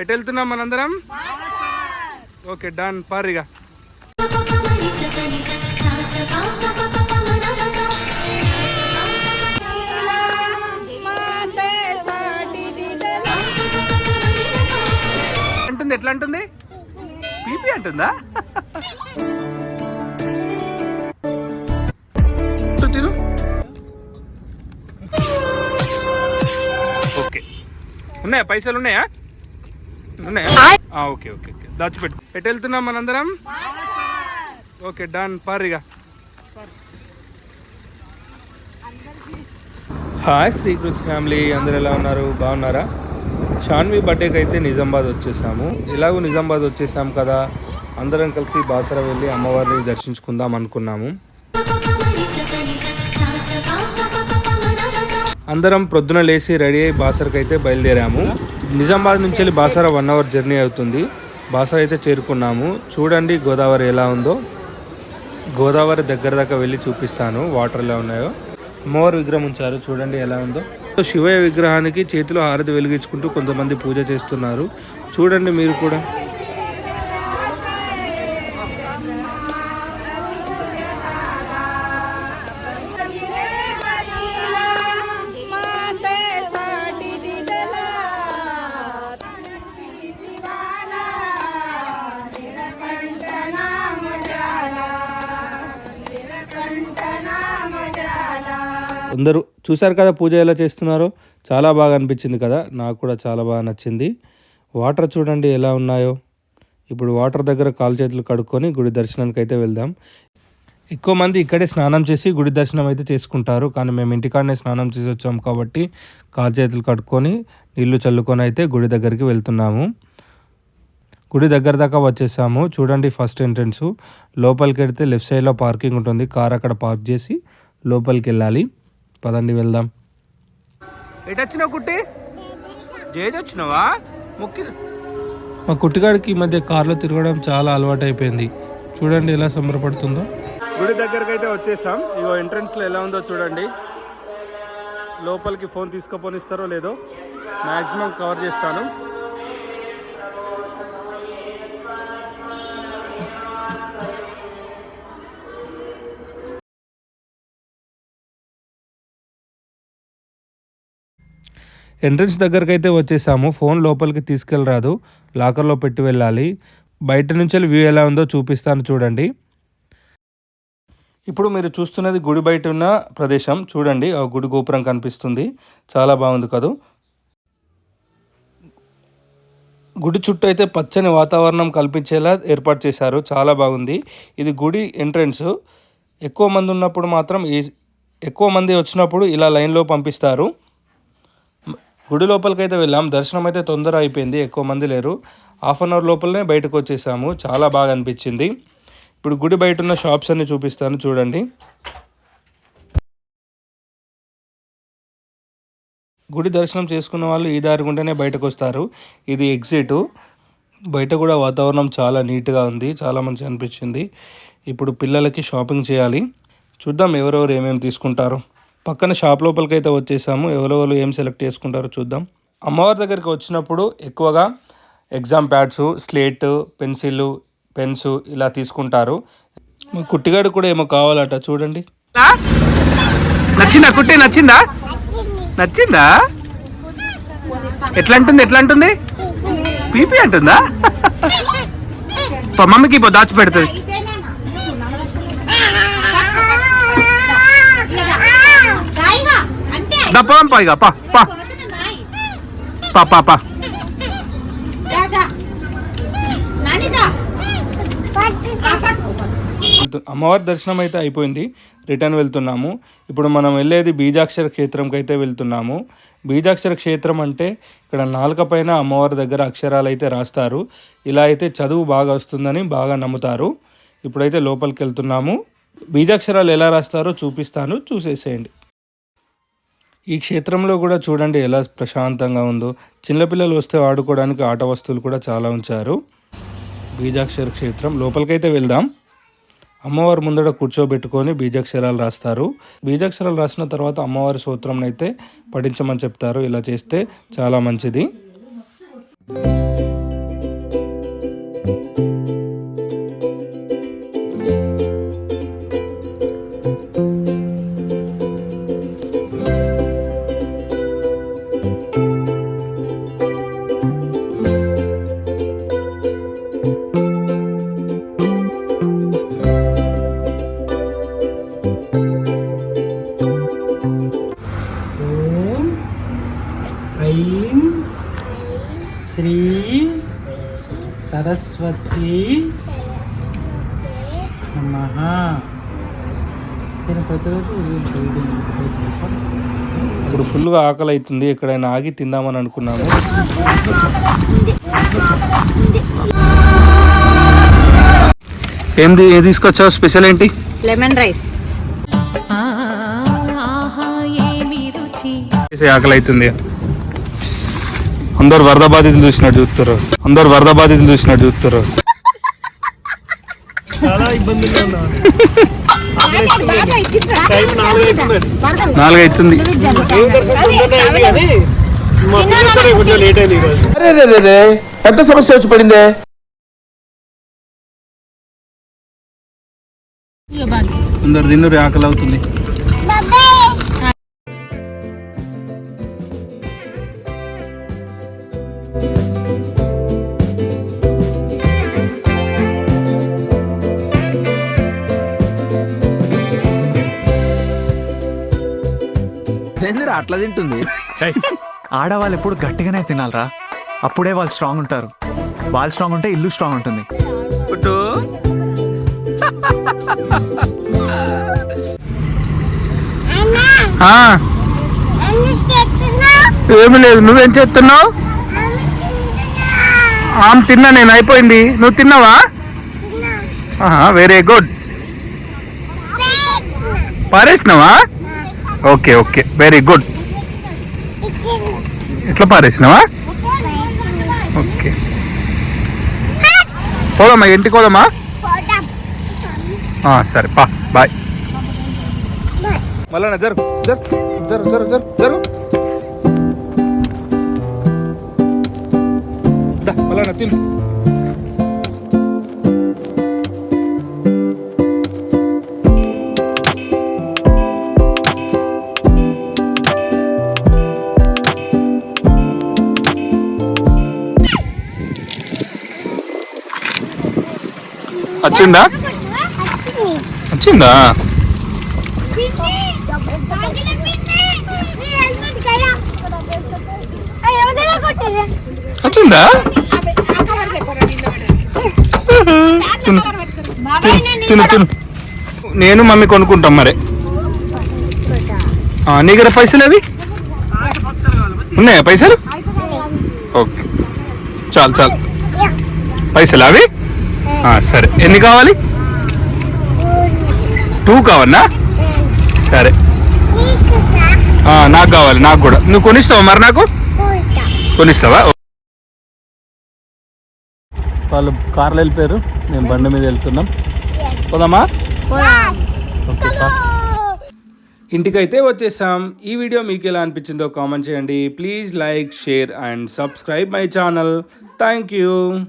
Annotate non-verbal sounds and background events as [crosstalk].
ఎటు వెళ్తున్నాం మనందరం? Okay done. పారిగా అంటుంది ఎట్లా అంటుంది? పీపీ అంటుందా? తిను. ఓకే. ఉన్నాయా? పైసలు ఉన్నాయా? Okay okay okay. దాచిపెట్టు ఎటు వెళ్తున్నాం మనందరం? Okay done పారిగా. Hi Srikriti family. అందరు ఎలా ఉన్నారు? బాగున్నారా? షాన్వి బర్త్డేకి అయితే నిజామాబాద్ వచ్చేసాము. ఎలాగో నిజామాబాద్ వచ్చేసాం కదా. అందరం కలిసి బాసర వెళ్ళి అమ్మవారిని దర్శించుకుందాం అనుకున్నాము. అందరం ప్రొద్దున లేచి రెడీ అయ్యి బాసరకు అయితే బయలుదేరాము. నిజామాబాద్ నుంచి వెళ్ళి బాసర వన్ అవర్ జర్నీ అవుతుంది. బాసర అయితే చేరుకున్నాము. చూడండి గోదావరి ఎలా ఉందో. గోదావరి దగ్గర దాకా వెళ్ళి చూపిస్తాను. వాటర్ ఎలా ఉన్నాయో. అమ్మవారి విగ్రహం ఉంచారు. చూడండి ఎలా ఉందో. శివయ్య విగ్రహానికి చేతిలో హారతి వెలిగించుకుంటూ కొంతమంది పూజ చేస్తున్నారు. చూడండి మీరు కూడా. అందరూ చూశారు కదా పూజ ఎలా చేస్తున్నారో? చాలా బాగా అనిపించింది కదా. నాకు కూడా చాలా బాగా నచ్చింది. వాటర్ చూడండి ఎలా ఉన్నాయో. ఇప్పుడు వాటర్ దగ్గర కాలు చేతులు కడుక్కొని గుడి దర్శనానికి అయితే వెళ్దాం. ఎక్కువ మంది ఇక్కడే స్నానం చేసి గుడి దర్శనం అయితే చేసుకుంటారు. కానీ మేము ఇంటికాడనే స్నానం చేసి వచ్చాం కాబట్టి కాలు చేతులు కడుక్కొని నీళ్ళు చల్లుకొని అయితే గుడి దగ్గరికి వెళ్తున్నాము. గుడి దగ్గర దాకా వచ్చేసాము. చూడండి ఫస్ట్ ఎంట్రన్స్. లోపలికి వెడితే లెఫ్ట్ సైడ్లో పార్కింగ్ ఉంటుంది. కార్ అక్కడ పార్క్ చేసి లోపలికి వెళ్ళాలి. పదండి వెళ్దాం. ఎటు వచ్చినావు కుట్టి? జేజ్ వచ్చినావా ముక్కి మా కుట్టిగాడికి ఈ మధ్య కార్లో తిరగడం చాలా అలవాటు అయిపోయింది చూడండి ఎలా సంబరపడుతుందో. గుడి దగ్గరకు అయితే వచ్చేసాం. ఇగో ఎంట్రన్స్లో ఎలా ఉందో చూడండి. లోపలికి ఫోన్ తీసుకుపోనిస్తారో లేదో. మ్యాక్సిమం కవర్ చేస్తాను. ఎంట్రన్స్ దగ్గరకు అయితే వచ్చేసాము. ఫోన్ లోపలికి తీసుకెళ్ళరాదు. లాకర్లో పెట్టి వెళ్ళాలి. బయట నుంచి వ్యూ ఎలా ఉందో చూపిస్తాను చూడండి. ఇప్పుడు మీరు చూస్తున్నది గుడి బయట ఉన్న ప్రదేశం. చూడండి ఆ గుడి గోపురం కనిపిస్తుంది. చాలా బాగుంది కదూ. గుడి చుట్టూ అయితే పచ్చని వాతావరణం కల్పించేలా ఏర్పాటు చేశారు. చాలా బాగుంది. ఇది గుడి ఎంట్రన్స్. ఎక్కువ మంది ఉన్నప్పుడు మాత్రం ఈ ఎక్కువ మంది వచ్చినప్పుడు ఇలా లైన్లో పంపిస్తారు. గుడి లోపలికైతే వెళ్ళాం. దర్శనం అయితే తొందర అయిపోయింది. ఎక్కువ మంది లేరు. హాఫ్ అన్ అవర్ లోపలనే బయటకు వచ్చేసాము. చాలా బాగా అనిపించింది. ఇప్పుడు గుడి బయట ఉన్న షాప్స్ అన్ని చూపిస్తాను. చూడండి. గుడి దర్శనం చేసుకున్న వాళ్ళు ఈ దారి గుంటనే బయటకు వస్తారు. ఇది ఎగ్జిట్ బయట కూడా వాతావరణం చాలా నీట్గా ఉంది. చాలా మంచి అనిపించింది. ఇప్పుడు పిల్లలకి షాపింగ్ చేయాలి. చూద్దాం ఎవరెవరు ఏమేమి తీసుకుంటారో. పక్కన షాప్ లోపలికి అయితే వచ్చేసాము. ఎవరెవరు ఏం సెలెక్ట్ చేసుకుంటారో చూద్దాం. అమ్మవారి దగ్గరికి వచ్చినప్పుడు ఎక్కువగా exam pads slate pencil pens ఇలా తీసుకుంటారు. మా కుట్టిగాడు కూడా ఏమో కావాలట చూడండి. నచ్చిందా కుట్టి? నచ్చిందా? నచ్చిందా? ఎట్లా అంటుంది ఎట్లా అంటుంది? పీపీ అంటుందా [laughs] మమ్మీకి ఇప్పుడు దాచి పెడుతుంది దా పోదాం పా ఇక పా పా పా పా పా అమ్మవారి దర్శనం అయితే అయిపోయింది. రిటర్న్ వెళ్తున్నాము. ఇప్పుడు మనం వెళ్ళేది బీజాక్షర క్షేత్రంకి అయితే వెళ్తున్నాము. బీజాక్షర క్షేత్రం అంటే ఇక్కడ నాలుక పైన అమ్మవారి దగ్గర అక్షరాలు అయితే రాస్తారు. ఇలా అయితే చదువు బాగా వస్తుందని బాగా నమ్ముతారు. ఇప్పుడైతే లోపలికి వెళ్తున్నాము. బీజాక్షరాలు ఎలా రాస్తారో చూపిస్తాను. చూసేసేయండి. ఈ క్షేత్రంలో కూడా చూడండి ఎలా ప్రశాంతంగా ఉందో. చిన్నపిల్లలు వస్తే ఆడుకోవడానికి ఆట వస్తువులు కూడా చాలా ఉంచారు. బీజాక్షర క్షేత్రం. లోపలికైతే వెళ్దాం. అమ్మవారి ముందర కూర్చోబెట్టుకొని బీజాక్షరాలు రాస్తారు. బీజాక్షరాలు రాసిన తర్వాత అమ్మవారి సూత్రం అయితే పఠించమని చెప్తారు. ఇలా చేస్తే చాలా మంచిది. సరస్వతి నమః. ఇప్పుడు ఫుల్గా ఆకలి అవుతుంది ఎక్కడైనా ఆగి తిందామని అనుకున్నాము. ఏంది ఏం తీసుకొచ్చావు? స్పెషల్ ఏంటి? Lemon rice. ఆకలి అవుతుంది అందరు వరద బాధితులు చూసినట్టు చూస్తారు. అందరు వరద బాధితులు చూసినట్టు చూస్తారు. నాలుగు అవుతుంది. ఎంత సమస్య వచ్చి పడిందే? అందరు తిన్నరు ఆకలి అవుతుంది. ఏందిరా అట్లా తింటుంది? ఆడవాళ్ళు ఎప్పుడు గట్టిగానే తినాలరా. అప్పుడే వాళ్ళు స్ట్రాంగ్ ఉంటారు. వాళ్ళు స్ట్రాంగ్ ఉంటే ఇల్లు స్ట్రాంగ్ ఉంటుంది. ఆ, ఏమీ లేదు నువ్వేం చేస్తున్నావు? ఆమె తిన్నా నేను అయిపోయింది. నువ్వు తిన్నావా? వెరీ గుడ్ పారేసినావా ఓకే ఓకే. వెరీ గుడ్ ఎట్లా పారేసినావా? ఓకే. పోదమ్మా ఇంటికి పోదమ్మా సరే పా. బాయ్ మళ్ళా జరు జరు జరు జరు జరు జరుగు దా, మళ్ళా తిను. వచ్చిందా? వచ్చిందా? వచ్చిందా? తిను తిను తిను నేను మమ్మీ కొనుక్కుంటాం మరి. నీ దగ్గర పైసలు అవి? ఉన్నాయా పైసలు? ఓకే. చాలు చాలు. పైసలు అవి? సరే. ఎన్ని కావాలి? టూ కావన్నా సరే. ఆ, నాకు కావాలి నాకు కూడా. నువ్వు కొనిస్తావా మరి నాకు? కొనిస్తావా? వాళ్ళు కార్లో వెళ్ళిపోయారు. మేము బండి మీద వెళ్తున్నాం. పోదామా? ఓకే. ఇంటికైతే వచ్చేసాం. ఈ వీడియో మీకు ఎలా అనిపించిందో కామెంట్ చేయండి. Please like share and subscribe my channel. Thank you.